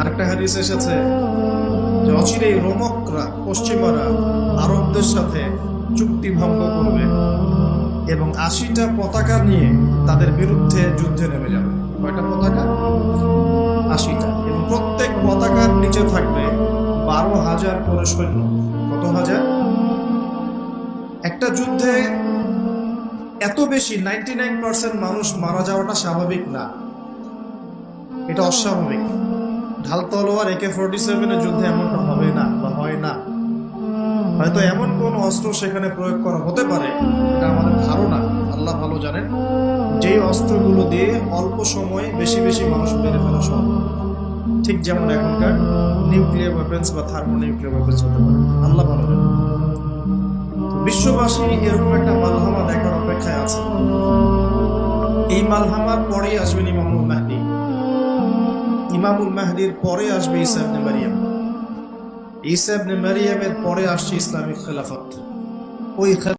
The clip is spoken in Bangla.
আরেকটা হাদিস এসেছে যে অচিরেই রোমকরা পশ্চিমারা আরবদের সাথে চুক্তি ভঙ্গ করবে এবং আশিটা পতাকা নিয়ে তাদের বিরুদ্ধে যুদ্ধে নেমে যাবে। কয়টা পতাকা? আশিটা। এবং প্রত্যেক পতাকার নিচে থাকবে বারো হাজার করে সৈন্য। কত হাজার? একটা যুদ্ধে এত বেশি, নাইনটি নাইন পার্সেন্ট মানুষ মারা যাওয়াটা স্বাভাবিক না। এটা অস্বাভাবিক। ঢাল তলোয়ার একে ফোরটি সেভেনের যুদ্ধে এমনটা হবে না বা হয় না। হয়তো এমন কোন অস্ত্র সেখানে প্রয়োগ করা হতে পারে, এটা আমাদের ধারণা, আল্লাহ ভালো জানেন। যেই অস্ত্রগুলো দিয়ে অল্প সময়ে বেশি বেশি মানুষ মেরে ফেলা সম্ভব। ঠিক যেমন এখনকার নিউক্লিয়ার ওয়েপেন্স বা থার্মো নিউক্লিয়ার ওয়েপেন্স হতে পারে। আল্লাহ ভালো জানেন। বিশ্ববাসী এরকম একটা মালহামা দেখার অপেক্ষায় আছে। এই মালহামার পরেই আসবেন ইমামুল মাহদি। ইমামুল মাহদির পরে আসবে ইসাবনে মারিয়াম। ইসাবনে মারিয়ামের পরে আসছে ইসলামিক খেলাফত। ওই